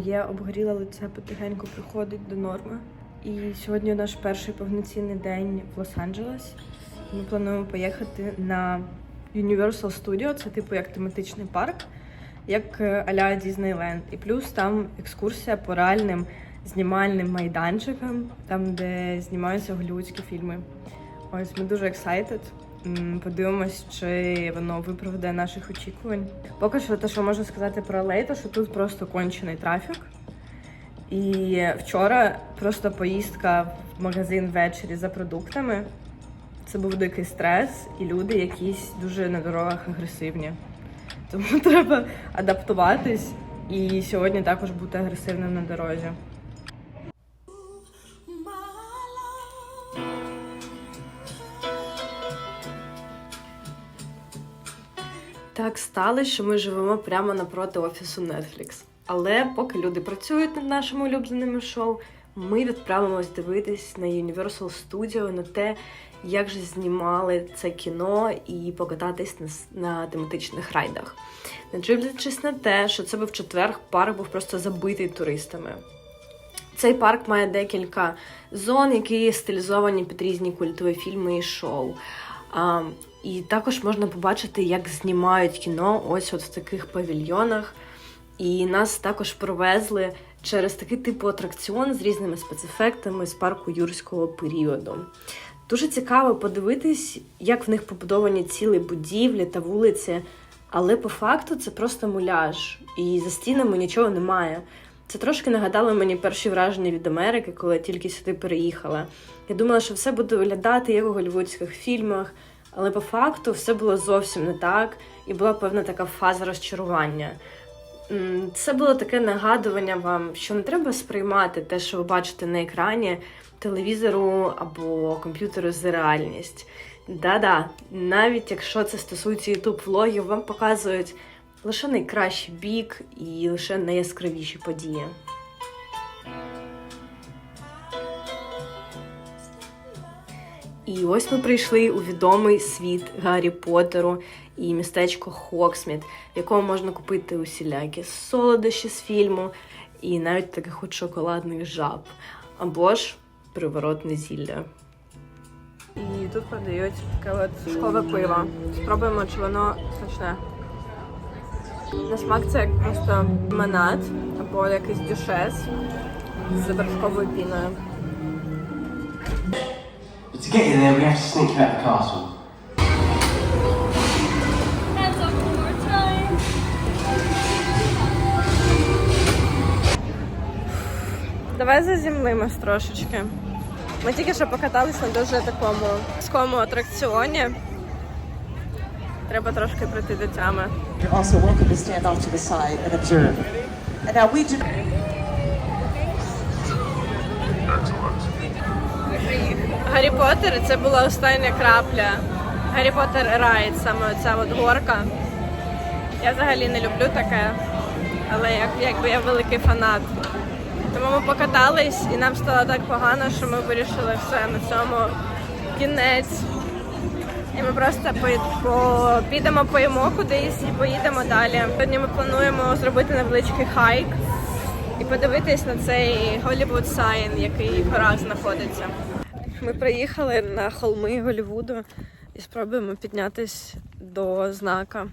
моє обгоріле лице потихеньку приходить до норми. І сьогодні наш перший повноцінний день в Лос-Анджелес. Ми плануємо поїхати на Universal Studio, це типу як тематичний парк, як е, а-ля Дізнейленд. І плюс там екскурсія по реальним знімальним майданчикам, там, де знімаються голівудські фільми. Ось ми дуже excited. Подивимось, чи воно виправдає наших очікувань. Поки що те, що можу сказати про LA, що тут просто кончений трафік. І вчора просто поїздка в магазин ввечері за продуктами. Це був дикий стрес, і люди якісь дуже на дорогах агресивні. Тому треба адаптуватись і сьогодні також бути агресивним на дорозі. Так сталося, що ми живемо прямо напроти офісу Netflix. Але поки люди працюють над нашими улюбленими шоу, ми відправимось дивитись на Universal Studio, на те, як же знімали це кіно і покататись на, на тематичних райдах. Не дивлячись на те, що це був четвер, парк був просто забитий туристами. Цей парк має декілька зон, які стилізовані під різні культові фільми і шоу. І також можна побачити, як знімають кіно ось от в таких павільйонах. І нас також провезли через такий типу атракціон з різними спецефектами з парку юрського періоду. Дуже цікаво подивитись, як в них побудовані цілі будівлі та вулиці, але по факту це просто муляж, і за стінами нічого немає. Це трошки нагадало мені перші враження від Америки, коли я тільки сюди переїхала. Я думала, що все буде виглядати як у голлівудських фільмах, але по факту все було зовсім не так, і була певна така фаза розчарування. Це було таке нагадування вам, що не треба сприймати те, що ви бачите на екрані телевізору або комп'ютеру за реальність. Да-да, навіть якщо це стосується youtube влогів, вам показують лише найкращий бік і лише найяскравіші події. І ось ми прийшли у відомий світ Гаррі Поттеру і містечко Хоксміт, в якому можна купити усілякі солодощі з фільму і навіть таких от шоколадних жаб, або ж приворотне зілля. І тут продають таке от пиво. Спробуємо, чи воно смачне. На смак це як просто лимонад або якийсь дюшес з вершковою піною. But to get you there, we have to sneak you out the castle. Hands up one more time. Давай заземлимось трошечки. Ми тільки що покатались на дуже такому скому атракціоні. Треба трошки прийти до тями. You're also welcome to stand off to the side and observe. And now we do. Гаррі Поттер це була остання крапля. Гаррі Поттер Райд, саме ця от горка. Я взагалі не люблю таке, але як, якби я великий фанат. Тому ми покатались і нам стало так погано, що ми вирішили все на цьому кінець. І ми просто по, підемо поїмо кудись і поїдемо далі. Сьогодні ми плануємо зробити невеличкий хайк і подивитись на цей Голлівуд Сайн, який в горах знаходиться. Ми приїхали на холми Голлівуду і спробуємо піднятись до знака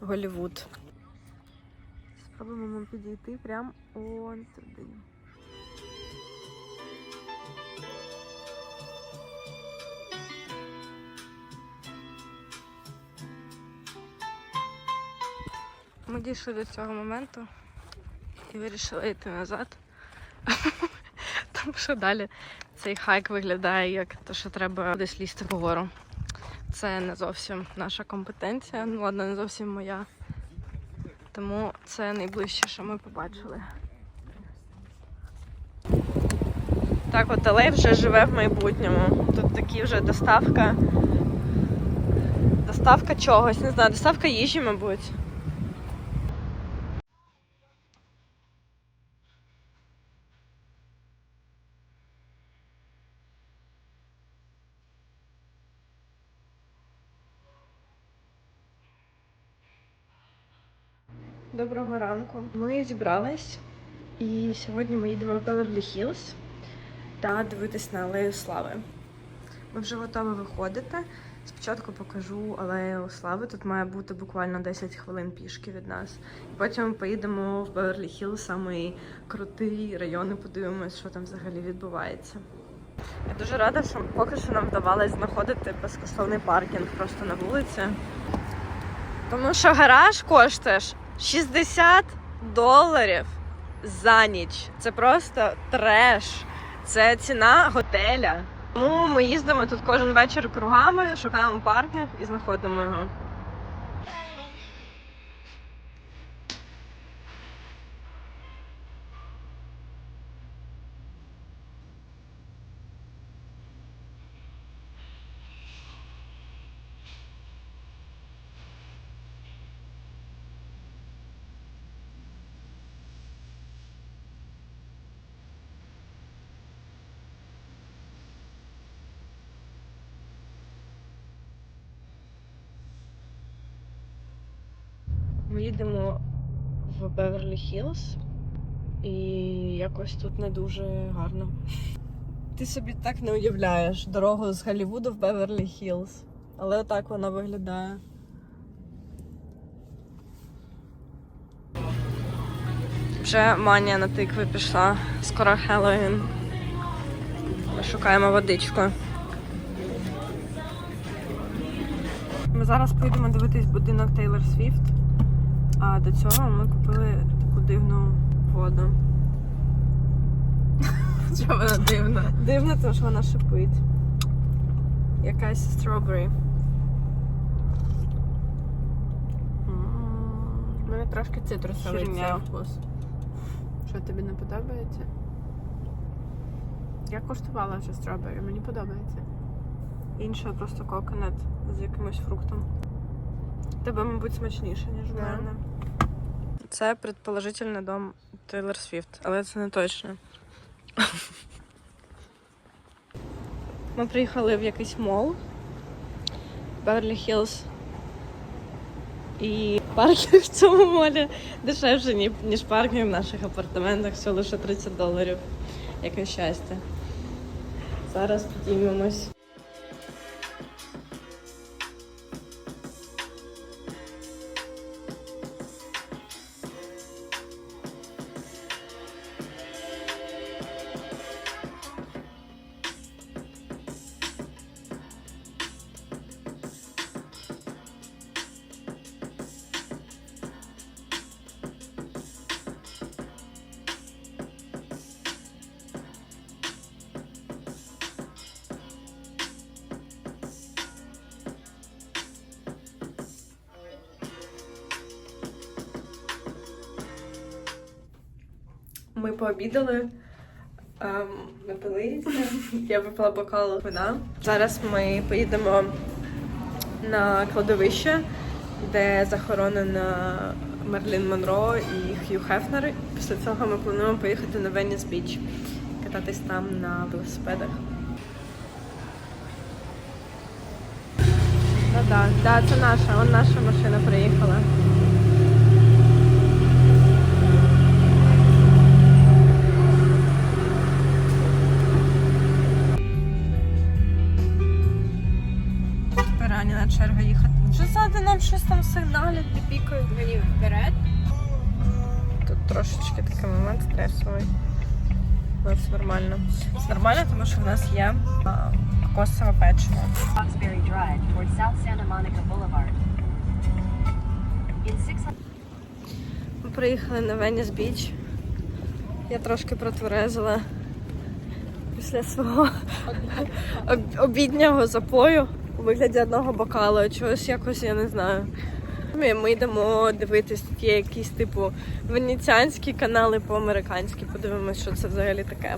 Голлівуд. Спробуємо підійти прямо он туди. Ми дійшли до цього моменту і вирішили йти назад. Тому що далі цей хайк виглядає як те, що треба десь лізти вгору. Це не зовсім наша компетенція, ну ладно, не зовсім моя. Тому це найближче, що ми побачили. Так, от Алей вже живе в майбутньому. Тут такі вже доставка. Доставка чогось, не знаю, доставка їжі, мабуть. Доброго ранку. Ми зібрались І сьогодні ми їдемо в Беверлі Хіллз та дивитись на Алею Слави. Ми вже готові виходити. Спочатку покажу Алею Слави. Тут має бути буквально 10 хвилин пішки від нас. Потім поїдемо в Беверлі Хіллз, самий крутий район, і подивимось, що там взагалі відбувається. Я дуже рада, що поки що нам вдавалося знаходити безкоштовний паркінг просто на вулиці. Тому що гараж коштує ж 60 доларів за ніч. Це просто треш. Це ціна готеля. Тому ми їздимо тут кожен вечір кругами, шукаємо паркінг і знаходимо його. Ми їдемо в Беверлі Хіллз і якось тут не дуже гарно. Ти собі так не уявляєш дорогу з Голлівуду в Беверлі Хіллз. Але отак вона виглядає. Вже манія на тикви пішла. Скоро Хеллоуін. Ми шукаємо водичку. Ми зараз поїдемо дивитись будинок Тейлор Свіфт. А до цього ми купили таку дивну воду. Чого вона дивна? Дивно, тому що вона шипить. Якась стробері. Мене трошки цитрусовий цей вкус. Що тобі не подобається? Я куштувала вже стробері, мені подобається. Інша просто коконат з якимось фруктом. Тебе, мабуть, смачніше, ніж в Да. мене. Це предположительно дом Тейлор Свіфт, але це не точно. Ми приїхали в якийсь мол. Беверлі Хіллз. І паркінг в цьому молі дешевше, ні- ніж паркінг в наших апартаментах, всього лише 30 доларів. Яке щастя. Зараз підіймемось. Ми пообідали. Ем, напилися. Я випила бокал вина. Зараз ми поїдемо на кладовище, де захоронена Мерлін Монро і Хью Хефнер. Після цього ми плануємо поїхати на Веніс Біч, кататись там на велосипедах. Ну так, да, це наша, он наша машина приїхала. Щось там сигналять, пікають. Мені вперед. Тут трошечки такий момент стресовий. Але все нормально. Все нормально, тому що в нас є кокосове печиво. Foxbury Drive toward South Santa Monica Boulevard. Ми приїхали на Веніс Біч. Я трошки протверезила після свого об- обіднього запою у вигляді одного бокалу. Чогось якось я не знаю. Ми, ми йдемо дивитись, тут є якісь типу венеціанські канали по-американськи. Подивимось, що це взагалі таке.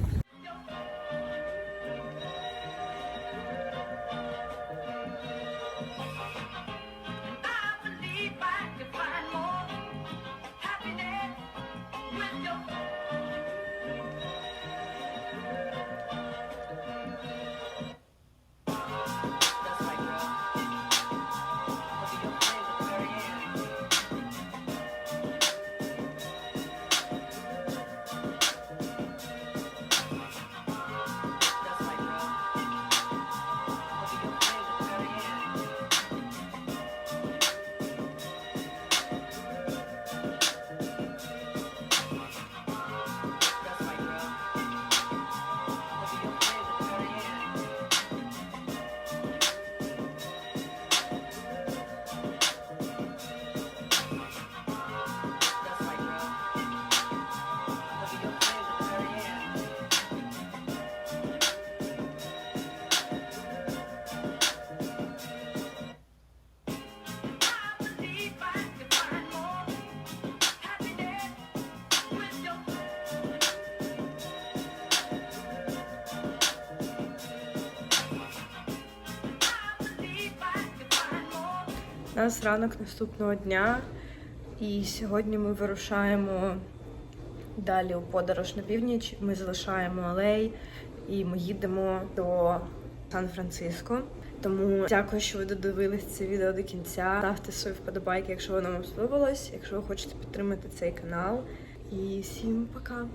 У нас ранок наступного дня, і сьогодні ми вирушаємо далі у подорож на північ. Ми залишаємо Алей і ми їдемо до Сан-Франциско. Тому дякую, що ви додивились це відео до кінця. Ставте свої вподобайки, якщо воно вам сподобалось, якщо ви хочете підтримати цей канал. І всім пока!